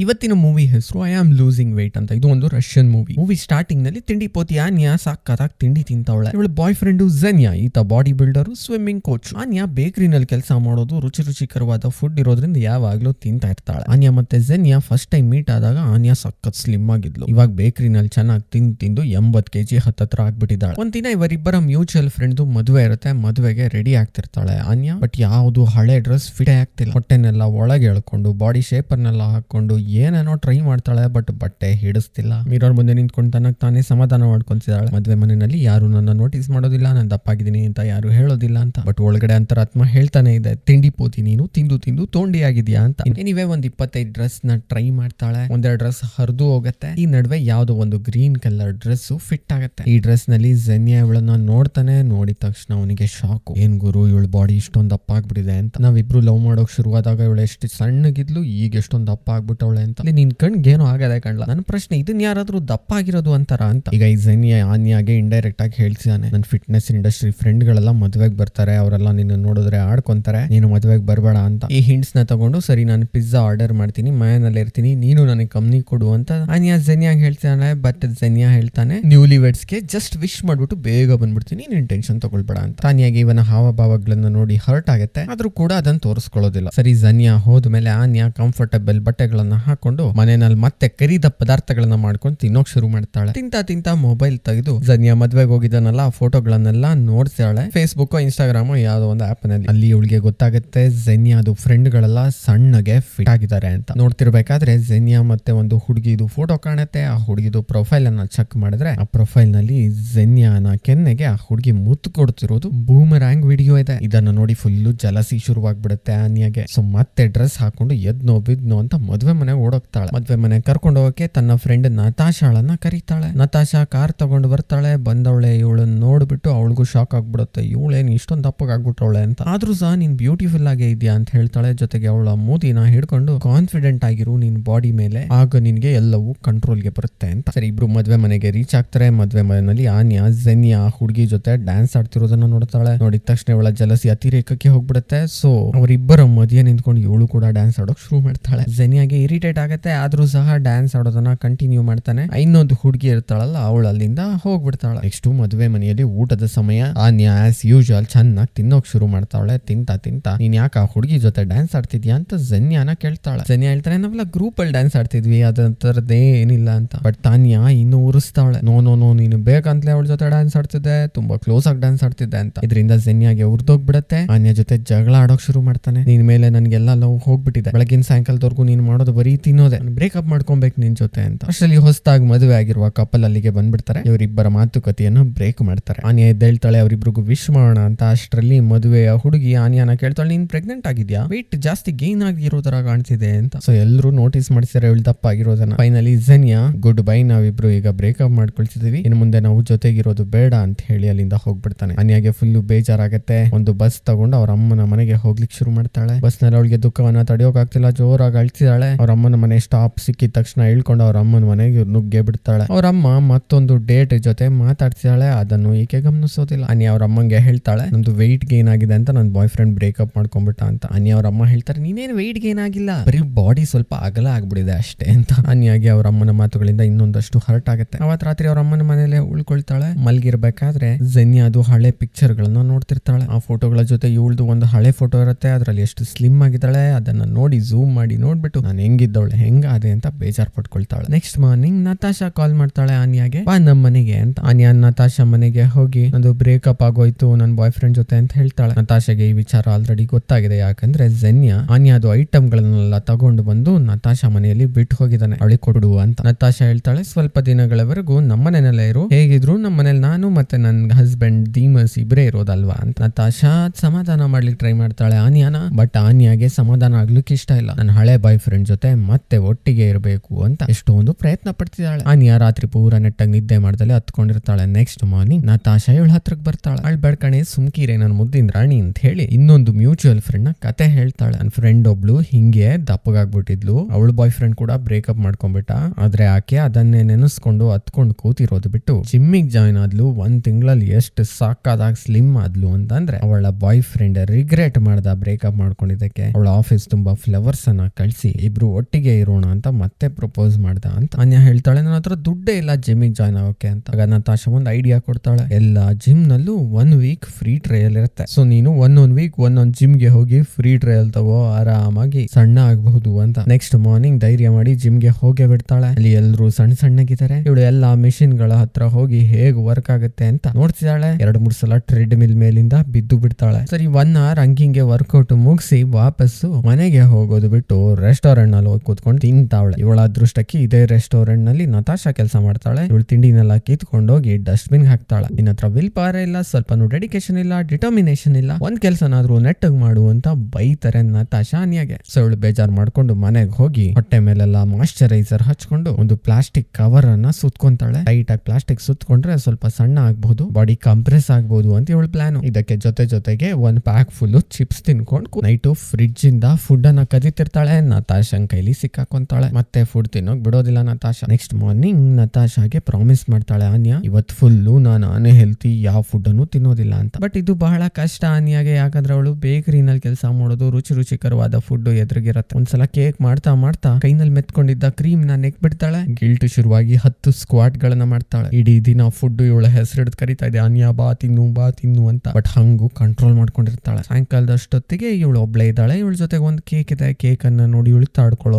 ಇವತ್ತಿನ ಮೂವಿ ಹೆಸರು I am losing weight ಅಂತ. ಇದು ಒಂದು ರಷ್ಯನ್ ಮೂವಿ ಮೂವಿ ಸ್ಟಾರ್ಟಿಂಗ್ನಲ್ಲಿ ತಿಂಡಿ ಪೋತಿ ಆನ್ಯಾ ಸಾಕಾದಾಗ ತಿಂಡಿ ತಿಂತವಳೆ. ಇವಳ ಬಾಯ್ ಫ್ರೆಂಡು ಝನ್ಯಾ. ಈತ body builder swimming coach Anya ಬೇಕರಿನಲ್ಲಿ ಕೆಲಸ ಮಾಡೋದು ರುಚಿ ರುಚಿಕರವಾದ ಫುಡ್ ಇರೋದ್ರಿಂದ ಯಾವಾಗ್ಲೂ ತಿಂತಾ ಇರ್ತಾಳೆ. ಆನ್ಯಾ ಮತ್ತೆ ಝನ್ಯಾ ಫಸ್ಟ್ ಟೈಮ್ ಮೀಟ್ ಆದಾಗ ಆನ್ಯಾ ಸಖತ್ ಸ್ಲಿಮ್ ಆಗಿದ್ಲು. ಇವಾಗ ಬೇಕರಿನಲ್ಲಿ ಚೆನ್ನಾಗಿ ತಿಂದು ತಿಂದು ಎಂಬತ್ ಕೆಜಿ ಹತ್ತತ್ರ ಆಗ್ಬಿಟ್ಟಿದ್ದಾಳೆ. ಒಂದಿನ ಇವರಿಬ್ಬರ ಮ್ಯೂಚುವಲ್ ಫ್ರೆಂಡ್ ಮದುವೆ ಇರುತ್ತೆ. ಮದುವೆಗೆ ರೆಡಿ ಆಗ್ತಿರ್ತಾಳೆ ಆನ್ಯಾ. ಬಟ್ ಯಾವುದು ಹಳೆ ಡ್ರೆಸ್ ಫಿಟ್ ಆಗ್ತಿಲ್ಲ. ಹೊಟ್ಟೆನೆಲ್ಲ ಒಳಗೆ ಎಳ್ಕೊಂಡು ಬಾಡಿ ಶೇಪರ್ನೆಲ್ಲ ಹಾಕೊಂಡು ಏನೇನೋ ಟ್ರೈ ಮಾಡ್ತಾಳೆ ಬಟ್ ಬಟ್ಟೆ ಹಿಡಿಸ್ತಿಲ್ಲ. ಮಿರರ್ ಮುಂದೆ ನಿಂತ್ಕೊಂಡು ತನಕ ತಾನೇ ಸಮಾಧಾನ ಮಾಡ್ಕೊಂತಿದ್ದಾಳೆ. ಮದುವೆ ಮನೆಯಲ್ಲಿ ಯಾರು ನನ್ನ ನೋಟಿಸ್ ಮಾಡೋದಿಲ್ಲ ನಾನು ದಪ್ಪಾಗಿದ್ದೀನಿ ಅಂತ ಯಾರು ಹೇಳೋದಿಲ್ಲ ಅಂತ. ಬಟ್ ಒಳಗಡೆ ಅಂತರಾತ್ಮ ಹೇಳ್ತಾನೆ ಇದೆ ತಿಂಡಿ ಪೋತಿ ನೀನು ತಿಂದು ತಿಂದು ತೋಂಡಿ ಆಗಿದ್ಯಾ ಅಂತ ನೀವೇ ಒಂದ್ ಇಪ್ಪತ್ತೈದು ಡ್ರೆಸ್ನ ಟ್ರೈ ಮಾಡ್ತಾಳೆ. ಒಂದೆರಡು ಡ್ರೆಸ್ ಹರಿದು ಹೋಗುತ್ತೆ. ಈ ನಡುವೆ ಯಾವ್ದೋ ಒಂದು ಗ್ರೀನ್ ಕಲರ್ ಡ್ರೆಸ್ ಫಿಟ್ ಆಗುತ್ತೆ. ಈ ಡ್ರೆಸ್ನಲ್ಲಿ ಜನ್ಯ ಇವಳನ್ನ ನೋಡ್ತಾನೆ ನೋಡಿದ ತಕ್ಷಣ ಅವನಿಗೆ ಶಾಕ್ ಏನ್ ಗುರು ಇವಳ ಬಾಡಿ ಇಷ್ಟೊಂದು ದಪ್ಪ ಆಗ್ಬಿಟ್ಟಿದೆ ಅಂತ. ನಾವಿಬ್ರು ಲವ್ ಮಾಡೋಕ್ ಶುರುವಾದಾಗ ಇವಳು ಎಷ್ಟು ಸಣ್ಣಗಿದ್ಲು ಈಗ ಎಷ್ಟೊಂದು ದಪ್ಪ ಆಗ್ಬಿಟ್ಟವಳೆ. ಅಂತ. ಅಲ್ಲಿ ನಿನ್ ಕಣ್ಗೆ ಏನೋ ಆಗದೆ ಕಣ್ಲ? ನನ್ನ ಪ್ರಶ್ನೆ ಇದನ್ನ ಯಾರಾದ್ರೂ ದಪ್ಪ ಆಗಿರೋದು ಅಂತಾರ ಅಂತ? ಈಗ ಈ ಜನಿಯ ಆನಿಯಾಗೆ ಇಂಡೈರೆಕ್ಟ್ ಆಗಿ ಹೇಳ್ತಿದ್ದಾನೆ. ನನ್ನ ಫಿಟ್ನೆಸ್ ಇಂಡಸ್ಟ್ರಿ ಫ್ರೆಂಡ್ ಗಳೆಲ್ಲ ಮದುವೆಗೆ ಬರ್ತಾರೆ, ಅವರೆಲ್ಲ ನಿನ್ನ ನೋಡಿದ್ರೆ ಆಡ್ಕೊಂತಾರೆ, ನೀನು ಮದುವೆಗೆ ಬರಬೇಡ ಅಂತ. ಈ ಹಿಂಟ್ಸ್ನ ತಗೊಂಡು, ಸರಿ, ನಾನು ಪಿಜ್ಜಾ ಆರ್ಡರ್ ಮಾಡ್ತೀನಿ ಮಯನಲ್ಲಿ ಇರ್ತೀನಿ, ನೀನು ನನಗೆ ಕಮ್ಮಿ ಕೊಡು ಅಂತ ಆನಿಯಾ ಜನಿಯಾಗ ಹೇಳ್ತಾನೆ ಬಟ್ ಜನಿಯಾ ಹೇಳ್ತಾನೆ ನ್ಯೂಲಿ ಗೆ ಜಸ್ಟ್ ವಿಶ್ ಮಾಡ್ಬಿಟ್ಟು ಬೇಗ ಬಂದ್ಬಿಡ್ತೀನಿ, ನೀನ್ ಟೆನ್ಷನ್ ತಗೊಳ್ಬೇಡ ಅಂತ. ಆನಿಯಾಗೆ ಇವನ ಹಾವಭಾವಗಳನ್ನ ನೋಡಿ ಹರ್ಟ್ ಆಗುತ್ತೆ, ಆದ್ರೂ ಕೂಡ ಅದನ್ನ ತೋರಿಸ್ಕೊಳ್ಳೋದಿಲ್ಲ. ಸರಿ ಜನಿಯಾ ಹೋದ್ಮೇಲೆ ಆನ್ಯಾ ಕಂಫರ್ಟಬಲ್ ಬಟ್ಟೆಗಳನ್ನ ಹಾಕೊಂಡು ಮನೆಯಲ್ಲಿ ಮತ್ತೆ ಕರಿದ ಪದಾರ್ಥಗಳನ್ನ ಮಾಡ್ಕೊಂಡು ತಿನ್ನೋಕ್ ಶುರು ಮಾಡ್ತಾಳೆ. ತಿಂತ ತಿಂತ ಮೊಬೈಲ್ ತೆಗೆದು ಜನ್ಯಾ ಮದ್ವೆಗೆ ಹೋಗಿದ್ದಾನಲ್ಲ, ಆ ಫೋಟೋಗಳನ್ನೆಲ್ಲ ನೋಡ್ತಾಳೆ ಫೇಸ್ಬುಕ್ ಇನ್ಸ್ಟಾಗ್ರಾಮ್ ಯಾವ್ದೋ ಒಂದು ಆಪ್ನಲ್ಲಿ. ಅಲ್ಲಿ ಇವಳಿಗೆ ಗೊತ್ತಾಗುತ್ತೆ ಜನ್ಯಾದು ಫ್ರೆಂಡ್ ಗಳೆಲ್ಲ ಸಣ್ಣಗೆ ಫಿಟ್ ಆಗಿದ್ದಾರೆ ಅಂತ. ನೋಡ್ತಿರ್ಬೇಕಾದ್ರೆ ಜೆನ್ಯಾ ಮತ್ತೆ ಒಂದು ಹುಡುಗಿದು ಫೋಟೋ ಕಾಣುತ್ತೆ. ಆ ಹುಡುಗಿದು ಪ್ರೊಫೈಲ್ ಅನ್ನ ಚೆಕ್ ಮಾಡಿದ್ರೆ ಆ ಪ್ರೊಫೈಲ್ನಲ್ಲಿ ಜೆನ್ಯಾನ ಕೆನ್ನೆಗೆ ಆ ಹುಡುಗಿ ಮುತ್ತು ಕೊಡ್ತಿರೋದು ಬೂಮರಾಂಗ್ ವಿಡಿಯೋ ಇದೆ. ಇದನ್ನ ನೋಡಿ ಫುಲ್ಲು ಜಲಸಿ ಶುರುವಾಗ್ಬಿಡುತ್ತೆ ಅನ್ಯಾಗೆ ಸೊ ಮತ್ತೆ ಡ್ರೆಸ್ ಹಾಕೊಂಡು ಎದ್ನೋ ಬಿದ್ನೋ ಅಂತ ಮದ್ವೆ ಮನೆ ಓಡೋಗ್ತಾಳೆ. ಮದ್ವೆ ಮನೆ ಕರ್ಕೊಂಡು ಹೋಗಕ್ಕೆ ತನ್ನ ಫ್ರೆಂಡ್ ನತಾಶಾಳನ್ನ ಕರೀತಾಳೆ. ನತಾಶಾ ಕಾರ್ ತಗೊಂಡು ಬರ್ತಾಳೆ. ಬಂದವಳೆ ಇವಳನ್ನ ನೋಡ್ಬಿಟ್ಟು ಅವಳಿಗೂ ಶಾಕ್ ಆಗ್ಬಿಡುತ್ತೆ. ಇವಳೇನು ಇಷ್ಟೊಂದು ದಪ್ಪಗೆ ಆಗ್ಬಿಟ್ಟವಳೆ ಅಂತ. ಆದ್ರೂ ಸಹ ನೀನ್ ಬ್ಯೂಟಿಫುಲ್ ಆಗೇ ಇದೆಯಾ ಅಂತ ಹೇಳ್ತಾಳೆ. ಜೊತೆಗೆ ಅವಳ ಮೂದಿನ ಹಿಡ್ಕೊಂಡು ಕಾನ್ಫಿಡೆಂಟ್ ಆಗಿರು ನಿನ್ ಬಾಡಿ ಮೇಲೆ. ಆಗ ನಿನ್ಗೆ ಎಲ್ಲವೂ ಕಂಟ್ರೋಲ್ಗೆ ಬರುತ್ತೆ ಅಂತ. ಸರಿ, ಇಬ್ರು ಮದ್ವೆ ಮನೆಗೆ ರೀಚ್ ಆಗ್ತಾರೆ. ಮದ್ವೆ ಮನೆಯಲ್ಲಿ ಆನ್ಯಾ ಜೆನಿಯಾ ಹುಡುಗಿ ಜೊತೆ ಡ್ಯಾನ್ಸ್ ಆಡ್ತಿರೋದನ್ನ ನೋಡ್ತಾಳೆ. ನೋಡಿದ ತಕ್ಷಣ ಇವಳ ಜಲಸಿ ಅತಿರೇಕಕ್ಕೆ ಹೋಗ್ಬಿಡುತ್ತೆ. ಸೊ ಅವರಿಬ್ಬರ ಮಧ್ಯೆ ನಿಂತ್ಕೊಂಡು ಇವಳು ಕೂಡ ಡ್ಯಾನ್ಸ್ ಆಡೋಕ್ ಶುರು ಮಾಡ್ತಾಳೆ. ಜೆನಿಯಾಗೆ ಇರಿಟೇಟ್ ಆಗುತ್ತೆ ಆದ್ರೂ ಸಹ ಡ್ಯಾನ್ಸ್ ಆಡೋದನ್ನ ಕಂಟಿನ್ಯೂ ಮಾಡ್ತಾನೆ. ಇನ್ನೊಂದು ಹುಡುಗಿ ಇರ್ತಾಳಲ್ಲ ಅವಳು ಅಲ್ಲಿಂದ ಹೋಗ್ಬಿಡ್ತಾಳೆ. ನೆಕ್ಸ್ಟ್ ಮದುವೆ ಮನೆಯಲ್ಲಿ ಊಟದ ಸಮಯ. ಆನ್ಯಾ ಆಸ್ ಯೂಶುವಲ್ ಚೆನ್ನಾಗಿ ತಿನ್ನೋಕ್ ಶುರು ಮಾಡ್ತಾಳೆ ತಿಂತ ತಿಂತ ನೀನ್ ಯಾಕೆ ಆ ಹುಡುಗಿ ಜೊತೆ ಡ್ಯಾನ್ಸ್ ಆಡ್ತಿದ್ಯಾ ಅಂತ ಜನ್ಯಾನ ಕೇಳ್ತಾಳೆ. ಜನ್ಯಾ ಹೇಳ್ತಾನೆ ನಾವೆಲ್ಲ ಗ್ರೂಪ್ ಅಲ್ಲಿ ಡ್ಯಾನ್ಸ್ ಆಡ್ತಿದ್ವಿ ಅದಂತರದೇ ಏನಿಲ್ಲ ಅಂತ. ಬಟ್ ತಾನ್ಯಾ ಇನ್ನು ಉರಿಸ್ತಾಳೆ. ನೋ ನೋ ನೋ ನೀನು ಬೇಕಂತಲೇ ಅವಳ ಜೊತೆ ಡ್ಯಾನ್ಸ್ ಆಡ್ತಿದ್ದೆ ತುಂಬಾ ಕ್ಲೋಸ್ ಆಗಿ ಡ್ಯಾನ್ಸ್ ಆಡ್ತಿದ್ದೆ ಅಂತ. ಇದರಿಂದ ಜನ್ಯಾಗೆ ಉರ್ದೋಗ್ಬಿಡತ್ತೆ. ಆನ್ಯ ಜೊತೆ ಜಗಳ ಆಡೋಕ್ ಶುರು ಮಾಡ್ತಾನೆ. ನಿನ್ ಮೇಲೆ ನನ್ಗೆಲ್ಲ ಲವ್ ಹೋಗ್ಬಿಟ್ಟಿದೆ. ಬೆಳಗಿನ ಸಾಯಂಕಾಲದವರೆಗೂ ನೀನು ಮಾಡೋದು ಬರೀ ತಿನ್ನೋದೆ. ಬ್ರೇಕಪ್ ಮಾಡ್ಕೊಬೇಕು ನಿನ್ ಜೊತೆ ಅಂತ. ಅಷ್ಟರಲ್ಲಿ ಹೊಸದಾಗಿ ಮದುವೆ ಆಗಿರುವ ಕಪಲ್ ಅಲ್ಲಿಗೆ ಬಂದ್ಬಿಡ್ತಾರೆ. ಇವರಿಬ್ಬರ ಮಾತುಕತೆಯನ್ನು ಬ್ರೇಕ್ ಮಾಡ್ತಾರೆ. ಆನ್ಯ ಎದ್ದೇಳ್ತಾಳೆ, ಅವರಿಬ್ರಿಗೂ ವಿಶ್ ಮಾಡೋಣ ಅಂತ. ಅಷ್ಟರಲ್ಲಿ ಮದುವೆಯ ಹುಡುಗಿ ಆನಿಯಾನ ಕೇಳ್ತಾಳೆ, ನೀನ್ ಪ್ರೆಗ್ನೆಂಟ್ ಆಗಿದ್ಯಾ? ವೆಯ್ಟ್ ಜಾಸ್ತಿ ಗೇನ್ ಆಗಿರೋ ತರ ಕಾಣಿಸಿದೆ ಅಂತ. ಸೊ ಎಲ್ಲರೂ ನೋಟಿಸ್ ಮಾಡಿಸ್ತಾರೆ ಇವಳು ದಪ್ಪ ಆಗಿರೋದನ್ನ ಫೈನಲಿ ಝನ್ಯಾ ಗುಡ್ ಬೈ ನಾವಿಬ್ರು ಈಗ ಬ್ರೇಕಪ್ ಮಾಡ್ಕೊಳ್ತಿದೀವಿ. ಇನ್ನು ಮುಂದೆ ನಾವು ಜೊತೆಗಿರೋದು ಬೇಡ ಅಂತ ಹೇಳಿ ಅಲ್ಲಿಂದ ಹೋಗ್ಬಿಡ್ತಾನೆ. ಅನಿಯಾಗೆ ಫುಲ್ ಬೇಜಾರಾಗತ್ತೆ. ಒಂದು ಬಸ್ ತಗೊಂಡು ಅವ್ರ ಅಮ್ಮನ ಮನೆಗೆ ಹೋಗ್ಲಿಕ್ಕೆ ಶುರು ಮಾಡ್ತಾಳೆ. ಬಸ್ನಲ್ಲಿ ಅವಳಿಗೆ ದುಃಖವನ್ನ ತಡೆಯೋಕಾಗ್ತಿಲ್ಲ, ಜೋರಾಗಿ ಅಳ್ತಿದ್ದಾಳೆ. ಅವ್ರ ಅಮ್ಮನ ಮನೆ ಸ್ಟಾಪ್ ಸಿಕ್ಕಿದ ತಕ್ಷಣ ಇಳ್ಕೊಂಡು ಅವ್ರ ಅಮ್ಮನ ಮನೆಗೆ ನುಗ್ಗೆ ಬಿಡ್ತಾಳೆ. ಅವ್ರ ಅಮ್ಮ ಮತ್ತೊಂದು ಡೇಟ್ ಜೊತೆ ಮಾತಾಡ್ತಿದ್ದಾಳೆ. ಅದನ್ನು ಈಕೆ ಗಮನಿಸೋದಿಲ್ಲ. ಅನಿ ಅವ್ರ ಅಮ್ಮಂಗೆ ಹೇಳ್ತಾಳೆ, ನಂದು ವೆಯ್ಟ್ ಗೇನ್ ಆಗಿದೆ ಅಂತ ನನ್ನ ಬಾಯ್ ಫ್ರೆಂಡ್ ಬ್ರೇಕಪ್ ಮಾಡ್ಕೊಂಡ್ಬಿಟ್ಟ ಅಂತ. ಅನಿ ಅವ್ರ ಅಮ್ಮ ಹೇಳ್ತಾರೆ, ನೀನೇನು ವೆಯ್ಟ್ ಗೇನ್ ಆಗಿಲ್ಲ? ಬರೀ ಬಾಡಿ ಸ್ವಲ್ಪ ಅಗಲ ಆಗ್ಬಿಡಿದೆ ಅಷ್ಟೇ ಅಂತ. ಅನಿಯಾಗಿ ಅವ್ರ ಅಮ್ಮನ ಮಾತುಗಳಿಂದ ಇನ್ನೊಂದಷ್ಟು ಹರ್ಟ್ ಆಗುತ್ತೆ. ಅವತ್ ರಾತ್ರಿ ಅವ್ರ ಅಮ್ಮನ ಮನೇಲೆ ಉಳ್ಕೊಳ್ತಾಳೆ. ಮಲ್ಗಿರ್ಬೇಕಾದ್ರೆ ಜನ್ಯ ಅದು ಹಳೆ ಪಿಕ್ಚರ್ ಗಳನ್ನ ನೋಡ್ತಿರ್ತಾಳೆ. ಆ ಫೋಟೋಗಳ ಜೊತೆ ಇವಳ್ದು ಒಂದು ಹಳೆ ಫೋಟೋ ಇರುತ್ತೆ. ಅದ್ರಲ್ಲಿ ಎಷ್ಟು ಸ್ಲಿಮ್ ಆಗಿದ್ದಾಳೆ. ಅದನ್ನ ನೋಡಿ ಝೂಮ್ ಮಾಡಿ ನೋಡ್ಬಿಟ್ಟು, ನಾನು ಹೆಂಗಿದ್ದವಳೆ ಹೆಂಗಾದೆ ಅಂತ ಬೇಜಾರ್ ಪಟ್ಕೊಳ್ತಾಳೆ ನೆಕ್ಸ್ಟ್ ಮಾರ್ನಿಂಗ್ ನತಾಶಾ ಕಾಲ್ ಮಾಡ್ತಾಳೆ ಆನ್ಯಾಗೆ. ಬಾ ನಮ್ಮ ಮನೆಗೆ ಅಂತ. ಆನ್ಯಾ ನತಾಶಾ ಮನೆಗೆ ಹೋಗಿ ಒಂದು ಬ್ರೇಕಪ್ ಆಗೋಯ್ತು ನನ್ನ ಬಾಯ್ ಫ್ರೆಂಡ್ ಜೊತೆ ಅಂತ ಹೇಳ್ತಾಳೆ. ನತಾಶಾಗೆ ಈ ವಿಚಾರ ಆಲ್ರೆಡಿ ಗೊತ್ತಾಗಿದೆ. ಯಾಕಂದ್ರೆ ಜೆನ್ಯ ಆನ್ಯಾದು ಐಟಮ್ ಗಳನ್ನೆಲ್ಲ ತಗೊಂಡು ಬಂದು ನತಾಶಾ ಮನೆಯಲ್ಲಿ ಬಿಟ್ಟು ಹೋಗಿದ್ದಾನೆ. ಅವಳಿಗೆ ಕೊಡು ಅಂತ. ನತಾಶಾ ಹೇಳ್ತಾಳೆ, ಸ್ವಲ್ಪ ದಿನಗಳವರೆಗೂ ನಮ್ಮ ಮನೆಯಲ್ಲೇ ಇರು. ಹೇಗಿದ್ರು ನಮ್ಮ ಮನೇಲಿ ನಾನು ಮತ್ತೆ ನನ್ನ ಹಸ್ಬೆಂಡ್ ಧೀಮಸ್ ಇಬ್ಬರೇ ಇರೋದಲ್ವಾ? ಅಂತ. ನತಾಶಾ ಸಮಾಧಾನ ಮಾಡ್ಲಿಕ್ಕೆ ಟ್ರೈ ಮಾಡ್ತಾಳೆ ಆನ್ಯಾನ. ಬಟ್ ಆನ್ಯಾಗೆ ಸಮಾಧಾನ ಆಗ್ಲಿಕ್ಕೆ ಇಷ್ಟ ಇಲ್ಲ. ನನ್ನ ಹಳೆ ಬಾಯ್ ಫ್ರೆಂಡ್ ಜೊತೆ ಮತ್ತೆ ಒಟ್ಟಿಗೆ ಇರಬೇಕು ಅಂತ ಎಷ್ಟೊಂದು ಪ್ರಯತ್ನ ಪಡ್ತಿದ್ದಾಳೆ. ಅನಿಯಾ ರಾತ್ರಿ ಪೂರ ನೆಟ್ಟಾಗಿ ನಿದ್ದೆ ಮಾಡ್ದಲೆ ಹತ್ಕೊಂಡಿರ್ತಾಳೆ. ನೆಕ್ಸ್ಟ್ ಮಾರ್ನಿಂಗ್ ನತಾಶಾ ಇವಳ ಹತ್ರಕ್ಕೆ ಬರ್ತಾಳೆ. ಅಳ್ ಬೆಳ್ಕಣೆ ಸುಮ್ಕಿರೆ ನನ್ನ ಮುದ್ದಿನ ರಾಣಿ ಅಂತ ಹೇಳಿ ಇನ್ನೊಂದು ಮ್ಯೂಚುವಲ್ ಫ್ರೆಂಡ್ನ ಕತೆ ಹೇಳ್ತಾಳೆ. ನನ್ನ ಫ್ರೆಂಡ್ ಒಬ್ಳು ಹಿಂಗೆ ದಪ್ಪಗಾಗ್ಬಿಟ್ಟಿದ್ಲು. ಅವಳ ಬಾಯ್ ಫ್ರೆಂಡ್ ಕೂಡ ಬ್ರೇಕಪ್ ಮಾಡ್ಕೊಂಡ್ಬಿಟ್ಟ. ಆದ್ರೆ ಆಕೆ ಅದನ್ನೇ ನೆನೆಸ್ಕೊಂಡು ಹತ್ಕೊಂಡು ಕೂತಿರೋದು ಬಿಟ್ಟು ಜಿಮ್ಮಿಗ್ ಜಾಯ್ನ್ ಆದ್ಲು. ಒಂದ್ ತಿಂಗಳಲ್ಲಿ ಎಷ್ಟು ಸಾಕಾದಾಗ ಸ್ಲಿಮ್ ಆದ್ಲು ಅಂತಂದ್ರೆ ಅವಳ ಬಾಯ್ ಫ್ರೆಂಡ್ ರಿಗ್ರೆಟ್ ಮಾಡ್ದ ಬ್ರೇಕಪ್ ಮಾಡ್ಕೊಂಡಿದ್ದಕ್ಕೆ. ಅವಳ ಆಫೀಸ್ ತುಂಬಾ ಫ್ಲವರ್ಸ್ ಅನ್ನ ಕಳಿಸಿ ಇಬ್ರು ಒಟ್ಟಿಗೆ ಇರೋಣ ಅಂತ ಮತ್ತೆ ಪ್ರಪೋಸ್ ಮಾಡ್ದ ಅಂತ ಅನ್ಯ ಹೇಳ್ತಾಳೆ. ನನ್ನ ಹತ್ರ ದುಡ್ಡೇ ಇಲ್ಲ ಜಿಮ್ಮಿಗೆ ಜಾಯ್ನ್ ಆಗೋಕೆ ಅಂತ. ಆಗ ನತಾಶ ಒಂದು ಐಡಿಯಾ ಕೊಡ್ತಾಳೆ. ಎಲ್ಲ ಜಿಮ್ ನಲ್ಲೂ ಒನ್ ವೀಕ್ ಫ್ರೀ ಟ್ರಯಲ್ ಇರುತ್ತೆ. ಸೊ ನೀನು ಒಂದೊಂದ್ ವೀಕ್ ಒಂದೊಂದ್ ಜಿಮ್ಗೆ ಹೋಗಿ ಫ್ರೀ ಟ್ರಯಲ್ ತಗೋ, ಆರಾಮಾಗಿ ಸಣ್ಣ ಆಗಬಹುದು ಅಂತ. ನೆಕ್ಸ್ಟ್ ಮಾರ್ನಿಂಗ್ ಧೈರ್ಯ ಮಾಡಿ ಜಿಮ್ಗೆ ಹೋಗೇ ಬಿಡ್ತಾಳೆ. ಅಲ್ಲಿ ಎಲ್ಲರೂ ಸಣ್ಣ ಸಣ್ಣಗಿದ್ದಾರೆ ಇವಳು ಎಲ್ಲಾ ಮಿಷಿನ್ಗಳ ಹತ್ರ ಹೋಗಿ ಹೇಗ್ ವರ್ಕ್ ಆಗುತ್ತೆ ಅಂತ ನೋಡ್ತಿದ್ದಾಳೆ. ಎರಡ್ ಮೂರ್ ಸಲ ಟ್ರೆಡ್ ಮಿಲ್ ಮೇಲಿಂದ ಬಿದ್ದು ಬಿಡ್ತಾಳೆ. ಸರಿ ಒನ್ ಅವರ್ ಹಂಗಿಂಗೆ ವರ್ಕೌಟ್ ಮುಗಿಸಿ ವಾಪಸ್ಸು ಮನೆಗೆ ಹೋಗೋದು ಬಿಟ್ಟು ರೆಸ್ಟೋರೆಂಟ್ನಲ್ಲಿ ಹೋಗಿ ಕೂತ್ಕೊಂಡು ತಿಂತಾವಳೆ. ಇವಳ ಅದೃಷ್ಟಕ್ಕೆ ಇದೇ ರೆಸ್ಟೋರೆಂಟ್ನಲ್ಲಿ ನತಾಶಾ ಕೆಲಸ ಮಾಡ್ತಾಳೆ. ಇವಳು ತಿಂಡಿನೆಲ್ಲ ಕಿತ್ಕೊಂಡೋಗಿ ಡಸ್ಟ್ಬಿನ್ ಹಾಕ್ತಾಳೆ. ನಿನ್ನ ಹತ್ರ ವಿಲ್ ಪಾರ ಇಲ್ಲ, ಸ್ವಲ್ಪನೂ ಡೆಡಿಕೇಶನ್ ಇಲ್ಲ ಡಿಟರ್ಮಿನೇಷನ್ ಇಲ್ಲ. ಒಂದ್ ಕೆಲಸನಾದ್ರೂ ನೆಟ್ಟಗ್ ಮಾಡು ಅಂತ ಬೈತಾರೆ ನತಾಶಾ ಅನ್ಯಾಗೆ. ಸೊ ಇವಳು ಬೇಜಾರ್ ಮಾಡ್ಕೊಂಡು ಮನೆಗೆ ಹೋಗಿ ಹೊಟ್ಟೆ ಮೇಲೆಲ್ಲ ಮಾಯಶ್ಚರೈಸರ್ ಹಚ್ಕೊಂಡು ಒಂದು ಪ್ಲಾಸ್ಟಿಕ್ ಕವರ್ ಅನ್ನ ಸುತ್ಕೊಂತಾಳೆ. ಟೈಟ್ ಆಗಿ ಪ್ಲಾಸ್ಟಿಕ್ ಸುತ್ಕೊಂಡ್ರೆ ಸ್ವಲ್ಪ ಸಣ್ಣ ಆಗ್ಬಹುದು ಬಾಡಿ ಕಂಪ್ರೆಸ್ ಆಗ್ಬಹುದು ಅಂತ ಇವಳು ಪ್ಲಾನ್ ಇದಕ್ಕೆ ಜೊತೆ ಜೊತೆಗೆ ಒಂದ್ ಪ್ಯಾಕ್ ಫುಲ್ ಚಿಪ್ಸ್ ತಿನ್ಕೊಂಡು ನೈಟು ಫ್ರಿಡ್ಜ್ ಇಂದ ಫುಡ್ ಅನ್ನ ಕದಿತಿರ್ತಾಳೆ. ನತಾಶನ್ ಕೈಲಿ ಸಿಕ್ಕಾಕೊಂತಾಳೆ. ಮತ್ತೆ ಫುಡ್ ತಿನ್ನೋಕ್ ಬಿಡೋದಿಲ್ಲ ನತಾಶಾ. ನೆಕ್ಸ್ಟ್ ಮಾರ್ನಿಂಗ್ ನತಾಶಾಗೆ ಪ್ರಾಮಿಸ್ ಮಾಡ್ತಾಳೆ ಅನ್ಯ ಇವತ್ ಫುಲ್ಲು ನಾನು ಹೆಲ್ತಿ ಯಾವ ಫುಡ್ ಅನ್ನು ತಿನ್ನೋದಿಲ್ಲ ಅಂತ. ಬಟ್ ಇದು ಬಹಳ ಕಷ್ಟ ಅನ್ಯಾಗೆ ಯಾಕಂದ್ರೆ ಅವಳು ಬೇಕರಿನಲ್ಲಿ ಕೆಲಸ ಮಾಡೋದು ರುಚಿ ರುಚಿಕರವಾದ ಫುಡ್ ಎದುರಿಗಿರತ್ತೆ. ಒಂದ್ಸಲ ಕೇಕ್ ಮಾಡ್ತಾ ಮಾಡ್ತಾ ಕೈನಲ್ಲಿ ಮೆತ್ಕೊಂಡಿದ್ದ ಕ್ರೀಮ್ನ ನೆಕ್ ಬಿಡ್ತಾಳೆ. ಗಿಲ್ಟ್ ಶುರುವಾಗಿ ಹತ್ತು ಸ್ಕ್ವಾಟ್ ಗಳನ್ನ ಮಾಡ್ತಾಳೆ. ಇಡೀ ದಿನ ಫುಡ್ ಇವಳ ಹೆಸರು ಹಿಡಿದು ಕರಿತಾ ಇದೆ ಅನ್ಯ ಬಾ, ತಿನ್ನು ಬಾ, ತಿನ್ನು ಅಂತ. ಬಟ್ ಹಂಗು ಕಂಟ್ರೋಲ್ ಮಾಡ್ಕೊಂಡಿರ್ತಾಳೆ. ಸಾಯಂಕಾಲದಷ್ಟೊತ್ತಿಗೆ ಇವಳು ಒಬ್ಳೆ ಇದ್ದಾಳೆ. ಇವಳ ಜೊತೆಗೆ ಒಂದು ಕೇಕ್ ಇದೆ. ಕೇಕ್ ಅನ್ನ ನೋಡಿ ಇವಳು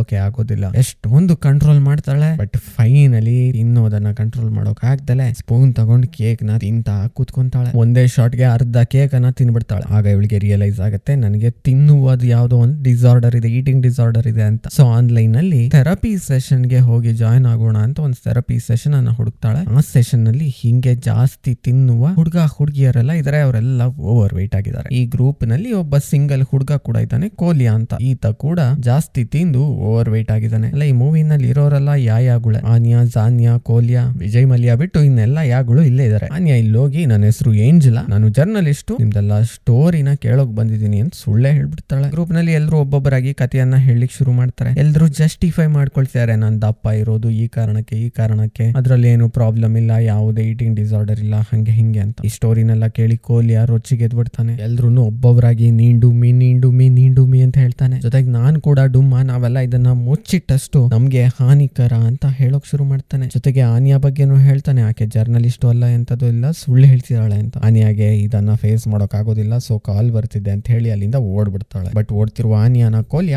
ತಾಡ್ಕೊಳ್ಳೋಕೆ ಆಗೋದಿಲ್ಲ. ಎಷ್ಟೊಂದು ಕಂಟ್ರೋಲ್ ಮಾಡ್ತಾಳೆ. ಬಟ್ ಫೈನಲಿ ತಿನ್ನೋದನ್ನ ಕಂಟ್ರೋಲ್ ಮಾಡೋಕೆ ಆಗ್ದಲೆ ಸ್ಪೂನ್ ತಗೊಂಡ್ ಕೇಕ್ನ ತಿಂತ ಕೂತ್ಕೊಂತಾಳೆ. ಒಂದೇ ಶಾಟ್ಗೆ ಅರ್ಧ ಕೇಕ್ ಅನ್ನ ತಿನ್ಬಿಡ್ತಾಳೆ. ಆಗ ಇವಳಿಗೆ ರಿಯಲೈಸ್ ಆಗುತ್ತೆ, ನನಗೆ ತಿನ್ನುವುದು ಯಾವುದೋ ಒಂದು ಡಿಸಾರ್ಡರ್ ಇದೆ ಈಟಿಂಗ್ ಡಿಸಾರ್ಡರ್ ಇದೆ ಅಂತ. ಸೊ ಆನ್ಲೈನ್ ಅಲ್ಲಿ ಥೆರಪಿ ಸೆಷನ್ಗೆ ಹೋಗಿ ಜಾಯ್ನ್ ಆಗೋಣ ಅಂತ ಒಂದು ಥೆರಪಿ ಸೆಷನ್ ಅನ್ನ ಹುಡುಕ್ತಾಳೆ. ಆ ಸೆಷನ್ನಲ್ಲಿ ಹಿಂಗೆ ಜಾಸ್ತಿ ತಿನ್ನುವ ಹುಡುಗ, ಹುಡುಗಿಯರೆಲ್ಲ ಇದ್ರೆ. ಅವರೆಲ್ಲ ಓವರ್ ವೇಟ್ ಆಗಿದ್ದಾರೆ. ಈ ಗ್ರೂಪ್ನಲ್ಲಿ ಒಬ್ಬ ಸಿಂಗಲ್ ಹುಡುಗ ಕೂಡ ಇದ್ದಾನೆ, ಕೋಲಿಯಾ ಅಂತ. ಈತ ಕೂಡ ಜಾಸ್ತಿ ತಿಂದು ಓವರ್ ವೆಯ್ಟ್ ಆಗಿದ್ದಾನೆ. ಅಲ್ಲ, ಈ ಮೂವಿನಲ್ಲಿ ಇರೋರೆಲ್ಲ ಯಾ ಯಾಗುಳೆ? ಆನ್ಯಾ ಜಾನ್ಯಾ ಕೋಲಿಯಾ, ವಿಜಯ್ ಮಲ್ಯ ಬಿಟ್ಟು ಇನ್ನೆಲ್ಲ ಯಾಗಳು ಇಲ್ಲೇ ಇದಾರೆ. ಆನ್ಯಾ ಇಲ್ಲಿ ಹೋಗಿ ನನ್ನ ಹೆಸರು ಏಂಜಲ. ನಾನು ಜರ್ನಲಿಸ್ಟ್. ನಿಮ್ದೆಲ್ಲ ಸ್ಟೋರಿನ ಕೇಳೋಕ್ ಬಂದಿದ್ದೀನಿ ಅಂತ ಸುಳ್ಳೆ ಹೇಳ್ಬಿಡ್ತಾಳೆ. ಗ್ರೂಪ್ನಲ್ಲಿ ಎಲ್ಲರೂ ಒಬ್ಬೊಬ್ಬರಾಗಿ ಕಥೆಯನ್ನ ಹೇಳಲಿಕ್ಕೆ ಶುರು ಮಾಡ್ತಾರೆ. ಎಲ್ಲರೂ ಜಸ್ಟಿಫೈ ಮಾಡ್ಕೊಳ್ತಿದ್ದಾರೆ ನನ್ನ ದಪ್ಪ ಇರೋದು ಈ ಕಾರಣಕ್ಕೆ ಈ ಕಾರಣಕ್ಕೆ. ಅದ್ರಲ್ಲಿ ಏನು ಪ್ರಾಬ್ಲಮ್ ಇಲ್ಲ, ಯಾವುದೇ ಈಟಿಂಗ್ ಡಿಸಾರ್ಡರ್ ಇಲ್ಲ, ಹಂಗೆ ಹಿಂಗೆ ಅಂತ. ಈ ಸ್ಟೋರಿನೆಲ್ಲ ಕೇಳಿ ಕೋಲಿ ಯಾರು ರೊಚ್ಚಿಗೆ ಎದ್ಬಿಡ್ತಾನೆ. ಎಲ್ರು ಒಬ್ಬೊಬ್ಬರಾಗಿ ನೀಂಡು ಮೀ ನೀಂಡು ಮೀ ಡುಮ್ಮಿ ಅಂತ ಹೇಳ್ತಾನೆ. ಜೊತೆಗೆ ನಾನ್ ಕೂಡ ಡುಮ್ಮ, ನಾವೆಲ್ಲ ಇದನ್ನ ಮುಚ್ಚಿಟ್ಟಷ್ಟು ನಮ್ಗೆ ಹಾನಿಕರ ಅಂತ ಹೇಳೋಕ್ ಶುರು ಮಾಡ್ತಾನೆ. ಜೊತೆಗೆ ಆನಿಯ ಬಗ್ಗೆನೂ ಹೇಳ್ತಾನೆ, ಆಕೆ ಜರ್ನಲಿಸ್ಟ್ ಅಲ್ಲ ಎಂತದ್ದು ಇಲ್ಲ, ಸುಳ್ಳು ಹೇಳ್ತಿದ್ದಾಳೆ ಅಂತ. ಆನಿಯಾಗೆ ಇದನ್ನ ಫೇಸ್ ಮಾಡೋಕ್ ಆಗೋದಿಲ್ಲ ಸೊ ಕಾಲ್ ಬರ್ತಿದೆ ಅಂತ ಹೇಳಿ ಅಲ್ಲಿಂದ ಓಡ್ಬಿಡ್ತಾಳೆ. ಬಟ್ ಓಡ್ತಿರುವ ಆನಿಯಾನ ಕೋಲಿ